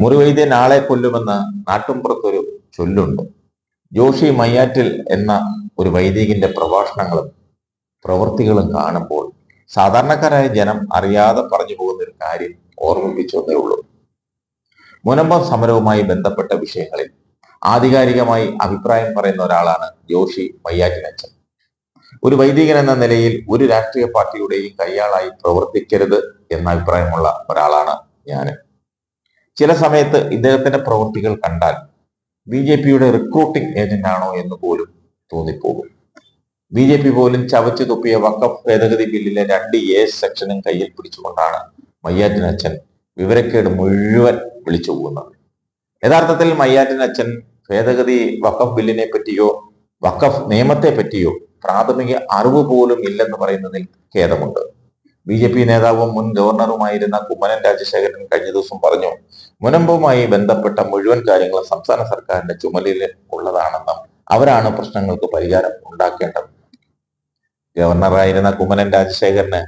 മുറിവൈദ്യൻ ആളെ കൊല്ലുമെന്ന് നാട്ടുംപുറത്തൊരു ചൊല്ലുണ്ട്. ജോഷി മയ്യാറ്റിൽ എന്ന ഒരു വൈദികന്റെ പ്രഭാഷണങ്ങളും പ്രവൃത്തികളും കാണുമ്പോൾ സാധാരണക്കാരായ ജനം അറിയാതെ പറഞ്ഞു പോകുന്ന ഒരു കാര്യം ഓർമ്മിപ്പിച്ചതേ ഉള്ളൂ. മുനമ്പം സമരവുമായി ബന്ധപ്പെട്ട വിഷയങ്ങളിൽ ആധികാരികമായി അഭിപ്രായം പറയുന്ന ഒരാളാണ് ജോഷി മയ്യാറ്റിനച്ചൻ ഒരു വൈദികൻ എന്ന നിലയിൽ ഒരു രാഷ്ട്രീയ പാർട്ടിയുടെയും കയ്യാളായി പ്രവർത്തിക്കരുത് എന്ന അഭിപ്രായമുള്ള ഒരാളാണ് ഞാൻ ചില സമയത്ത് ഇദ്ദേഹത്തിന്റെ പ്രവൃത്തികൾ കണ്ടാൽ ബി ജെ പിയുടെ റിക്രൂട്ടിംഗ് ഏജന്റ് ആണോ എന്ന് പോലും തോന്നിപ്പോകും. ബി ജെ പി പോലും ചവച്ചു തുപ്പിയ വക്കഫ് ഭേദഗതി ബില്ലിലെ രണ്ട് എ സെക്ഷനും കയ്യിൽ പിടിച്ചുകൊണ്ടാണ് മയ്യാറ്റിനച്ഛൻ വിവരക്കേട് മുഴുവൻ വിളിച്ചു പോകുന്നത്. യഥാർത്ഥത്തിൽ മയ്യാറ്റിനച്ഛൻ ഭേദഗതി വക്കഫ് ബില്ലിനെ പറ്റിയോ വക്കഫ് നിയമത്തെ പറ്റിയോ പ്രാഥമിക അറിവ് പോലും ഇല്ലെന്ന് പറയുന്നതിൽ ഖേദമുണ്ട്. ബി ജെ പി നേതാവും മുൻ ഗവർണറുമായിരുന്ന കുമ്മനം രാജശേഖരൻ കഴിഞ്ഞ ദിവസം പറഞ്ഞു മുനമ്പുമായി ബന്ധപ്പെട്ട മുഴുവൻ കാര്യങ്ങളും സംസ്ഥാന സർക്കാരിന്റെ ചുമലിൽ ഉള്ളതാണെന്നും അവരാണ് പ്രശ്നങ്ങൾക്ക് പരിഹാരം ഉണ്ടാക്കേണ്ടത്. ഗവർണറായിരുന്ന കുമ്മനം രാജശേഖരന്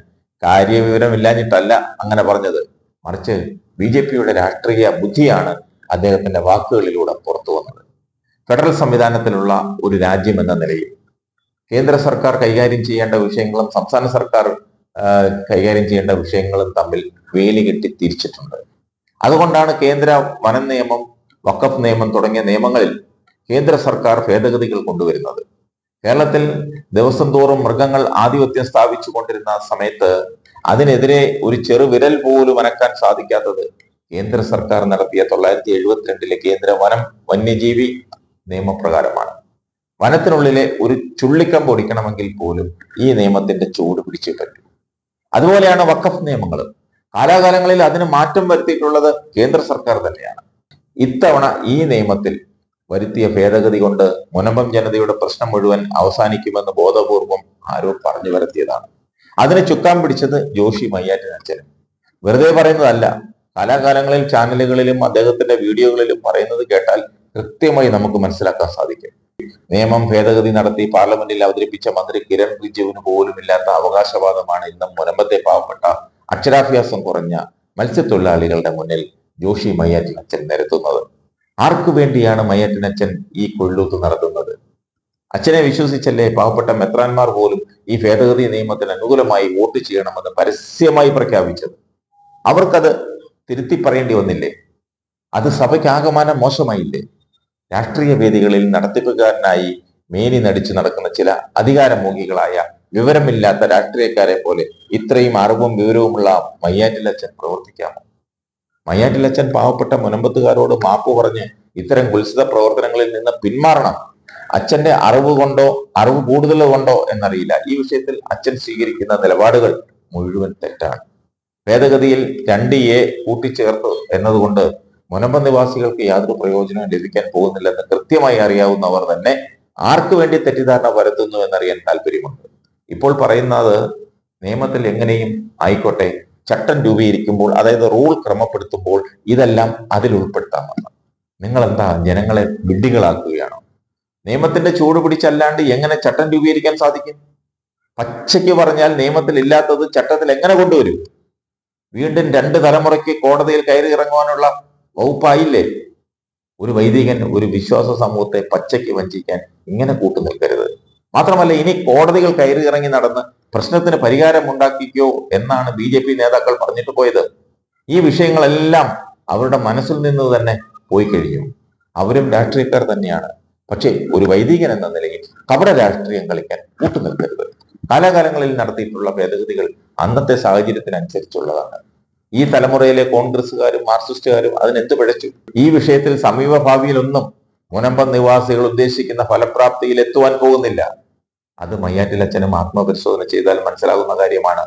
കാര്യവിവരമില്ലാഞ്ഞിട്ടല്ല അങ്ങനെ പറഞ്ഞത്. മറിച്ച് ബി ജെ പിയുടെ രാഷ്ട്രീയ ബുദ്ധിയാണ് അദ്ദേഹത്തിന്റെ വാക്കുകളിലൂടെ പുറത്തു വന്നത്. ഫെഡറൽ സംവിധാനത്തിലുള്ള ഒരു രാജ്യം എന്ന നിലയിൽ കേന്ദ്ര സർക്കാർ കൈകാര്യം ചെയ്യേണ്ട വിഷയങ്ങളും സംസ്ഥാന സർക്കാർ കൈകാര്യം ചെയ്യേണ്ട വിഷയങ്ങളും തമ്മിൽ വേലി കെട്ടി തിരിച്ചിട്ടുണ്ട്. അതുകൊണ്ടാണ് കേന്ദ്ര വനം നിയമം വക്കഫ് നിയമം തുടങ്ങിയ നിയമങ്ങളിൽ കേന്ദ്ര സർക്കാർ ഭേദഗതികൾ കൊണ്ടുവരുന്നത്. കേരളത്തിൽ ദിവസം തോറും മൃഗങ്ങൾ ആധിപത്യം സ്ഥാപിച്ചു കൊണ്ടിരുന്ന സമയത്ത് അതിനെതിരെ ഒരു ചെറുവിരൽ പോലും അനക്കാൻ സാധിക്കാത്തത് കേന്ദ്ര സർക്കാർ നടത്തിയ തൊള്ളായിരത്തി എഴുപത്തിരണ്ടിലെ കേന്ദ്ര വനം വന്യജീവി നിയമപ്രകാരമാണ്. വനത്തിനുള്ളിലെ ഒരു ചുള്ളിക്കമ്പ് ഒടിക്കണമെങ്കിൽ പോലും ഈ നിയമത്തിന്റെ ചൂട് പിടിച്ചേ പറ്റൂ. അതുപോലെയാണ് വക്കഫ് നിയമങ്ങൾ കാലാകാലങ്ങളിൽ അതിന് മാറ്റം വരുത്തിയിട്ടുള്ളത് കേന്ദ്ര സർക്കാർ തന്നെയാണ്. ഇത്തവണ ഈ നിയമത്തിൽ വരുത്തിയ ഭേദഗതി കൊണ്ട് മുനമ്പം ജനതയുടെ പ്രശ്നം മുഴുവൻ അവസാനിക്കുമെന്ന് ബോധപൂർവം ആരോ പറഞ്ഞു വരുത്തിയതാണ് അതിന് ചുക്കാൻ പിടിച്ചത് ജോഷി മയ്യാറ്റിനച്ഛനും വെറുതെ പറയുന്നതല്ല കാലാകാലങ്ങളിൽ ചാനലുകളിലും അദ്ദേഹത്തിന്റെ വീഡിയോകളിലും പറയുന്നത് കേട്ടാൽ കൃത്യമായി നമുക്ക് മനസ്സിലാക്കാൻ സാധിക്കും. നിയമം ഭേദഗതി നടത്തി പാർലമെന്റിൽ അവതരിപ്പിച്ച മന്ത്രി കിരൺ റിജുവിന് പോലുമില്ലാത്ത അവകാശവാദമാണ് ഇന്നും മുനമ്പത്തെ പാവപ്പെട്ട അക്ഷരാഭ്യാസം കുറഞ്ഞ മത്സ്യത്തൊഴിലാളികളുടെ മുന്നിൽ ജോഷി മയ്യാറ്റിനച്ചൻ നിരത്തുന്നത്. ആർക്കു വേണ്ടിയാണ് മയ്യാറ്റിനച്ചൻ ഈ കൊള്ളൂത്ത് നടത്തുന്നത്? അച്ഛനെ വിശ്വസിച്ചല്ലേ പാവപ്പെട്ട മെത്രാന്മാർ പോലും ഈ ഭേദഗതി നിയമത്തിന് അനുകൂലമായി വോട്ട് ചെയ്യണമെന്ന് പരസ്യമായി പ്രഖ്യാപിച്ചത്? അവർക്കത് തിരുത്തി പറയേണ്ടി വന്നില്ലേ? അത് സഭയ്ക്ക് ആകമാനം മോശമായില്ലേ? രാഷ്ട്രീയ വേദികളിൽ നടത്തിപ്പുകാരനായി മേനി നടിച്ചു നടക്കുന്ന ചില അധികാരമോഹികളായ വിവരമില്ലാത്ത രാഷ്ട്രീയക്കാരെ പോലെ ഇത്രയും അറിവും വിവരവുമുള്ള മയ്യാറ്റിലച്ചൻ പ്രവർത്തിക്കാമോ? മയ്യാറ്റിലച്ചൻ പാവപ്പെട്ട മുനമ്പത്തുകാരോട് മാപ്പ് പറഞ്ഞ് ഇത്തരം കുത്സിത പ്രവർത്തനങ്ങളിൽ നിന്ന് പിന്മാറണം. അച്ഛന്റെ അറിവ് കൊണ്ടോ അറിവ് കൂടുതൽ കൊണ്ടോ എന്നറിയില്ല. ഈ വിഷയത്തിൽ അച്ഛൻ സ്വീകരിക്കുന്ന നിലപാടുകൾ മുഴുവൻ തെറ്റാണ്. ഭേദഗതിയിൽ രണ്ട് എ കൂട്ടിച്ചേർത്തു എന്നതുകൊണ്ട് മുനമ്പം നിവാസികൾക്ക് യാതൊരു പ്രയോജനവും ലഭിക്കാൻ പോകുന്നില്ലെന്ന് കൃത്യമായി അറിയാവുന്നവർ തന്നെ ആർക്കു വേണ്ടി തെറ്റിദ്ധാരണ പരത്തുന്നു എന്നറിയാൻ താല്പര്യമുണ്ട് ഇപ്പോൾ പറയുന്നത് നിയമത്തിൽ എങ്ങനെയും ആയിക്കോട്ടെ ചട്ടം രൂപീകരിക്കുമ്പോൾ അതായത് റൂൾ ക്രമപ്പെടുത്തുമ്പോൾ ഇതെല്ലാം അതിൽ ഉൾപ്പെടുത്താമെന്ന്. നിങ്ങൾ എന്താ ജനങ്ങളെ വിഡ്ഢികളാക്കുകയാണോ? നിയമത്തിന്റെ ചൂട് പിടിച്ചല്ലാണ്ട് എങ്ങനെ ചട്ടം രൂപീകരിക്കാൻ സാധിക്കും? പച്ചയ്ക്ക് പറഞ്ഞാൽ നിയമത്തിൽ ഇല്ലാത്തത് ചട്ടത്തിൽ എങ്ങനെ കൊണ്ടുവരും? വീണ്ടും രണ്ട് തലമുറയ്ക്ക് കോടതിയിൽ കയറി ഇറങ്ങുവാനുള്ള വകുപ്പായില്ലേ? ഒരു വൈദികൻ ഒരു വിശ്വാസ സമൂഹത്തെ പച്ചയ്ക്ക് വഞ്ചിക്കാൻ ഇങ്ങനെ കൂട്ടു നിൽക്കരുത്. മാത്രമല്ല ഇനി കോടതികൾ കയറി ഇറങ്ങി നടന്ന് പ്രശ്നത്തിന് പരിഹാരം ഉണ്ടാക്കിക്കോ എന്നാണ് ബി ജെ പി നേതാക്കൾ പറഞ്ഞിട്ട് പോയത്. ഈ വിഷയങ്ങളെല്ലാം അവരുടെ മനസ്സിൽ നിന്ന് തന്നെ പോയി കഴിഞ്ഞു. അവരും രാഷ്ട്രീയക്കാർ തന്നെയാണ്. പക്ഷേ ഒരു വൈദികൻ എന്ന നിലയിൽ കപട രാഷ്ട്രീയം കളിക്കാൻ കൂട്ടുനിൽക്കരുത് കാലാകാലങ്ങളിൽ നടത്തിയിട്ടുള്ള ഭേദഗതികൾ അന്നത്തെ സാഹചര്യത്തിനനുസരിച്ചുള്ളതാണ്. ഈ തലമുറയിലെ കോൺഗ്രസ്സുകാരും മാർക്സിസ്റ്റുകാരും അതിനെന്ത് പിഴച്ചു? ഈ വിഷയത്തിൽ സമീപ ഭാവിയിലൊന്നും മുനമ്പം നിവാസികൾ ഉദ്ദേശിക്കുന്ന ഫലപ്രാപ്തിയിൽ എത്തുവാൻ പോകുന്നില്ല. അത് മയ്യാറ്റിലച്ഛനും ആത്മപരിശോധന ചെയ്താൽ മനസ്സിലാകുന്ന കാര്യമാണ്.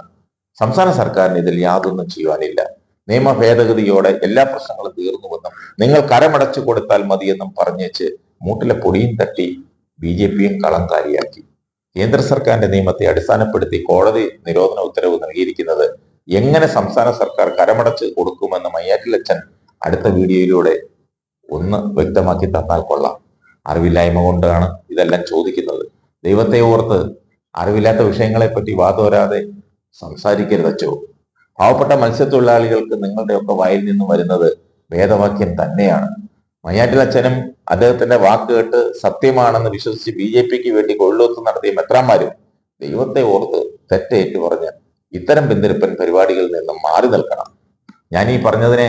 സംസ്ഥാന സർക്കാരിന് ഇതിൽ യാതൊന്നും ചെയ്യുവാനില്ല. നിയമ ഭേദഗതിയോടെ എല്ലാ പ്രശ്നങ്ങളും തീർന്നുവെന്നും നിങ്ങൾ കരമടച്ചു കൊടുത്താൽ മതിയെന്നും പറഞ്ഞേച്ച് മൂട്ടിലെ പൊടിയും തട്ടി ബി ജെ പിയും കളങ്കാരിയാക്കി. കേന്ദ്ര സർക്കാരിന്റെ നിയമത്തെ അടിസ്ഥാനപ്പെടുത്തി കോടതി നിരോധന ഉത്തരവ് നൽകിയിരിക്കുന്നത് എങ്ങനെ സംസ്ഥാന സർക്കാർ കരമടച്ച് കൊടുക്കുമെന്ന് മയ്യാറ്റിലച്ചൻ അടുത്ത വീഡിയോയിലൂടെ ഒന്ന് വ്യക്തമാക്കി തന്നാൽ കൊള്ളാം. അറിവില്ലായ്മ കൊണ്ടാണ് ഇതെല്ലാം ചോദിക്കുന്നത്. ദൈവത്തെ ഓർത്ത് അറിവില്ലാത്ത വിഷയങ്ങളെപ്പറ്റി വാതോരാതെ സംസാരിക്കരുതച്ചോ പാവപ്പെട്ട മത്സ്യത്തൊഴിലാളികൾക്ക് നിങ്ങളുടെയൊക്കെ വായിൽ നിന്നും വരുന്നത് വേദവാക്യം തന്നെയാണ്. മയ്യാറ്റിലച്ചനും അദ്ദേഹത്തിന്റെ വാക്ക് കേട്ട് സത്യമാണെന്ന് വിശ്വസിച്ച് ബി ജെ പിക്ക് വേണ്ടി കൊള്ളൊത്ത് നടത്തിയ മെത്രാന്മാരും ദൈവത്തെ ഓർത്ത് തെറ്റേറ്റു പറഞ്ഞ് ഇത്തരം പിന്തിരിപ്പൻ പരിപാടികളിൽ നിന്നും മാറി നിൽക്കണം. ഞാൻ ഈ പറഞ്ഞതിനെ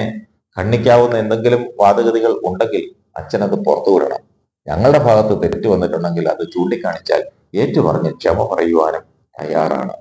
ഖണ്ഡിക്കാവുന്ന എന്തെങ്കിലും വാദഗതികൾ ഉണ്ടെങ്കിൽ അച്ഛനത് പുറത്തു വിടണം. ഞങ്ങളുടെ ഭാഗത്ത് തെറ്റ് വന്നിട്ടുണ്ടെങ്കിൽ അത് ചൂണ്ടിക്കാണിച്ചാൽ ഏറ്റു പറഞ്ഞ് ക്ഷമ പറയുവാനും തയ്യാറാണ്.